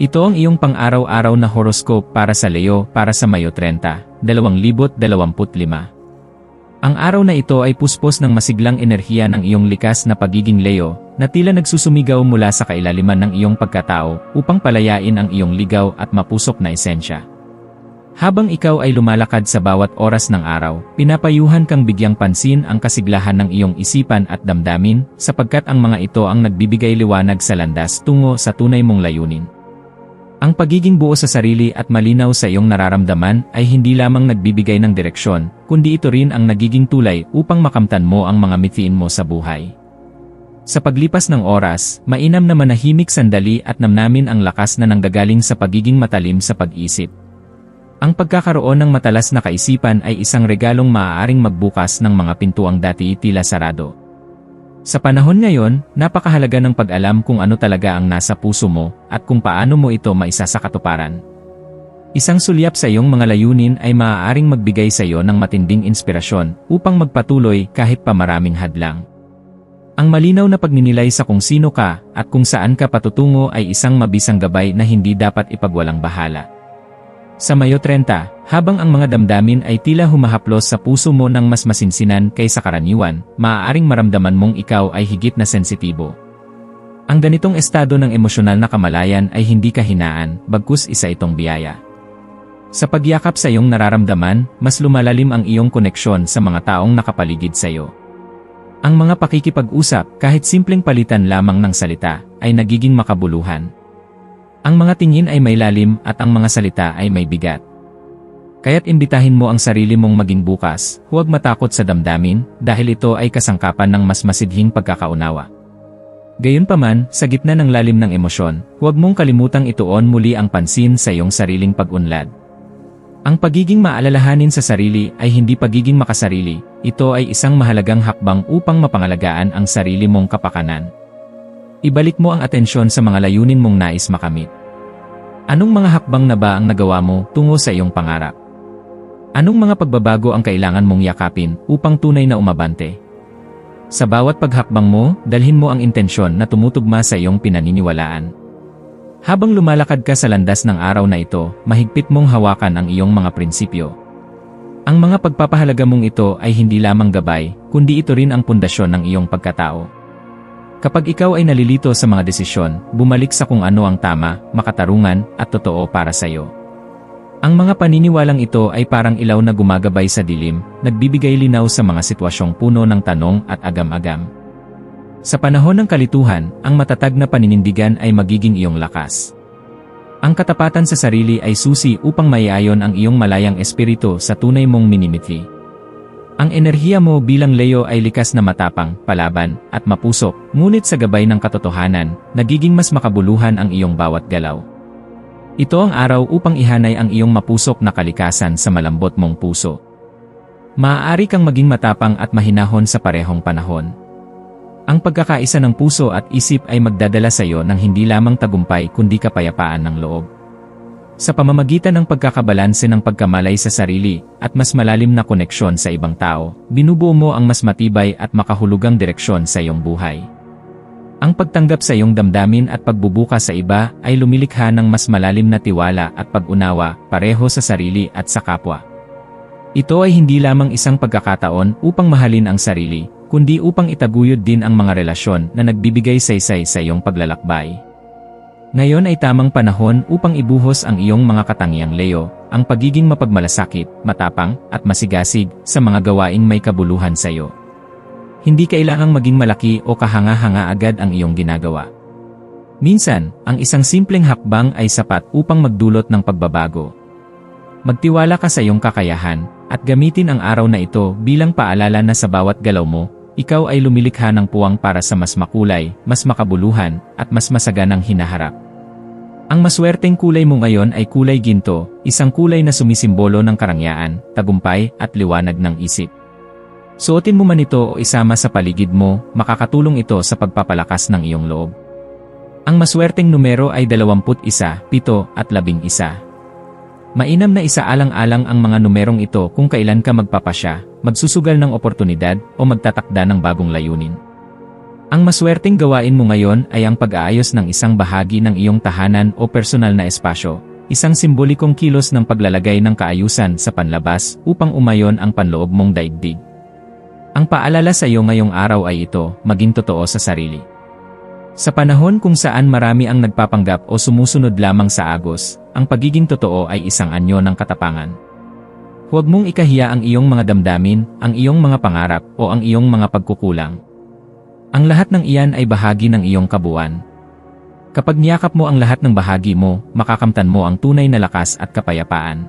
Ito ang iyong pang-araw-araw na horoscope para sa Leo para sa Mayo 30, 2025. Ang araw na ito ay puspos ng masiglang enerhiya ng iyong likas na pagiging Leo, na tila nagsusumigaw mula sa kailaliman ng iyong pagkatao upang palayain ang iyong ligaw at mapusok na esensya. Habang ikaw ay lumalakad sa bawat oras ng araw, pinapayuhan kang bigyang pansin ang kasiglahan ng iyong isipan at damdamin, sapagkat ang mga ito ang nagbibigay liwanag sa landas tungo sa tunay mong layunin. Ang pagiging buo sa sarili at malinaw sa iyong nararamdaman ay hindi lamang nagbibigay ng direksyon, kundi ito rin ang nagiging tulay upang makamtan mo ang mga mithiin mo sa buhay. Sa paglipas ng oras, mainam na manahimik sandali at namnamin ang lakas na nanggagaling sa pagiging matalim sa pag-isip. Ang pagkakaroon ng matalas na kaisipan ay isang regalong maaaring magbukas ng mga pintuang dati tila sarado. Sa panahon ngayon, napakahalaga ng pag-alam kung ano talaga ang nasa puso mo at kung paano mo ito maisasakatuparan. Isang sulyap sa iyong mga layunin ay maaaring magbigay sa iyo ng matinding inspirasyon upang magpatuloy kahit pa maraming hadlang. Ang malinaw na pagninilay sa kung sino ka at kung saan ka patutungo ay isang mabisang gabay na hindi dapat ipagwalang bahala. Sa Mayo 30, habang ang mga damdamin ay tila humahaplos sa puso mo ng mas masinsinan kaysa karaniwan, maaaring maramdaman mong ikaw ay higit na sensitibo. Ang ganitong estado ng emosyonal na kamalayan ay hindi kahinaan, bagkus isa itong biyaya. Sa pagyakap sa iyong nararamdaman, mas lumalalim ang iyong koneksyon sa mga taong nakapaligid sa iyo. Ang mga pakikipag-usap, kahit simpleng palitan lamang ng salita, ay nagiging makabuluhan. Ang mga tingin ay may lalim at ang mga salita ay may bigat. Kaya't imbitahin mo ang sarili mong maging bukas, huwag matakot sa damdamin, dahil ito ay kasangkapan ng mas masidhing pagkakaunawa. Gayunpaman, sa gitna ng lalim ng emosyon, huwag mong kalimutang ituon muli ang pansin sa iyong sariling pag-unlad. Ang pagiging maalalahanin sa sarili ay hindi pagiging makasarili, ito ay isang mahalagang hakbang upang mapangalagaan ang sarili mong kapakanan. Ibalik mo ang atensyon sa mga layunin mong nais makamit. Anong mga hakbang na ba ang nagawa mo tungo sa iyong pangarap? Anong mga pagbabago ang kailangan mong yakapin upang tunay na umabante? Sa bawat paghakbang mo, dalhin mo ang intensyon na tumutugma sa iyong pinaniniwalaan. Habang lumalakad ka sa landas ng araw na ito, mahigpit mong hawakan ang iyong mga prinsipyo. Ang mga pagpapahalaga mong ito ay hindi lamang gabay, kundi ito rin ang pundasyon ng iyong pagkatao. Kapag ikaw ay nalilito sa mga desisyon, bumalik sa kung ano ang tama, makatarungan, at totoo para sa iyo. Ang mga paniniwalang ito ay parang ilaw na gumagabay sa dilim, nagbibigay linaw sa mga sitwasyong puno ng tanong at agam-agam. Sa panahon ng kalituhan, ang matatag na paninindigan ay magiging iyong lakas. Ang katapatan sa sarili ay susi upang maiayon ang iyong malayang espiritu sa tunay mong minimithi. Ang enerhiya mo bilang Leo ay likas na matapang, palaban, at mapusok, ngunit sa gabay ng katotohanan, nagiging mas makabuluhan ang iyong bawat galaw. Ito ang araw upang ihanay ang iyong mapusok na kalikasan sa malambot mong puso. Maaari kang maging matapang at mahinahon sa parehong panahon. Ang pagkakaisa ng puso at isip ay magdadala sa iyo ng hindi lamang tagumpay kundi kapayapaan ng loob. Sa pamamagitan ng pagkakabalanse ng pagkamalay sa sarili at mas malalim na koneksyon sa ibang tao, binubuo mo ang mas matibay at makahulugang direksyon sa iyong buhay. Ang pagtanggap sa iyong damdamin at pagbubuka sa iba ay lumilikha ng mas malalim na tiwala at pag-unawa pareho sa sarili at sa kapwa. Ito ay hindi lamang isang pagkakataon upang mahalin ang sarili, kundi upang itaguyod din ang mga relasyon na nagbibigay saysay sa iyong paglalakbay. Ngayon ay tamang panahon upang ibuhos ang iyong mga katangiang Leo, ang pagiging mapagmalasakit, matapang, at masigasig sa mga gawaing may kabuluhan sa iyo. Hindi kailangang maging malaki o kahanga-hanga agad ang iyong ginagawa. Minsan, ang isang simpleng hakbang ay sapat upang magdulot ng pagbabago. Magtiwala ka sa iyong kakayahan, at gamitin ang araw na ito bilang paalala na sa bawat galaw mo, ikaw ay lumilikha ng puwang para sa mas makulay, mas makabuluhan, at mas masaganang hinaharap. Ang maswerteng kulay mo ngayon ay kulay ginto, isang kulay na sumisimbolo ng karangyaan, tagumpay, at liwanag ng isip. Suotin mo man ito o isama sa paligid mo, makakatulong ito sa pagpapalakas ng iyong loob. Ang maswerteng numero ay 21, 7 at 11. Mainam na isaalang-alang ang mga numerong ito kung kailan ka magpapasya, magsusugal ng oportunidad o magtatakda ng bagong layunin. Ang maswerteng gawain mo ngayon ay ang pag-aayos ng isang bahagi ng iyong tahanan o personal na espasyo, isang simbolikong kilos ng paglalagay ng kaayusan sa panlabas upang umayon ang panloob mong daigdig. Ang paalala sa iyo ngayong araw ay ito, maging totoo sa sarili. Sa panahon kung saan marami ang nagpapanggap o sumusunod lamang sa agos, ang pagiging totoo ay isang anyo ng katapangan. Huwag mong ikahiya ang iyong mga damdamin, ang iyong mga pangarap, o ang iyong mga pagkukulang. Ang lahat ng iyan ay bahagi ng iyong kabuuan. Kapag niyakap mo ang lahat ng bahagi mo, makakamtan mo ang tunay na lakas at kapayapaan.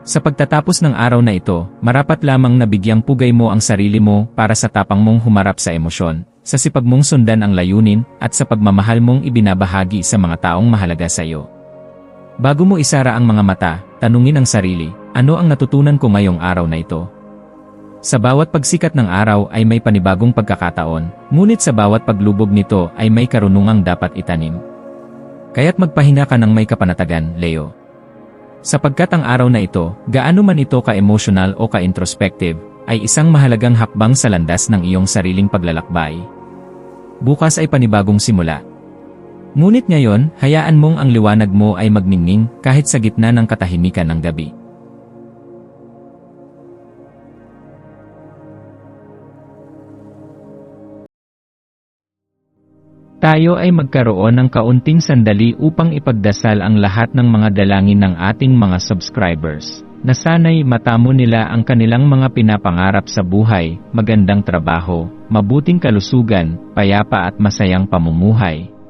Sa pagtatapos ng araw na ito, marapat lamang na bigyang pugay mo ang sarili mo para sa tapang mong humarap sa emosyon, sa sipag mong sundan ang layunin, at sa pagmamahal mong ibinabahagi sa mga taong mahalaga sa iyo. Bago mo isara ang mga mata, tanungin ang sarili, ano ang natutunan ko ngayong araw na ito? Sa bawat pagsikat ng araw ay may panibagong pagkakataon, ngunit sa bawat paglubog nito ay may karunungang dapat itanim. Kaya't magpahina ka ng may kapanatagan, Leo. Sapagkat ang araw na ito, gaano man ito ka-emotional o ka-introspective, ay isang mahalagang hakbang sa landas ng iyong sariling paglalakbay. Bukas ay panibagong simula. Ngunit ngayon, hayaan mong ang liwanag mo ay magningning kahit sa gitna ng katahimikan ng gabi. Tayo ay magkaroon ng kaunting sandali upang ipagdasal ang lahat ng mga dalangin ng ating mga subscribers, na sana'y matamo nila ang kanilang mga pinapangarap sa buhay, magandang trabaho, mabuting kalusugan, payapa at masayang pamumuhay,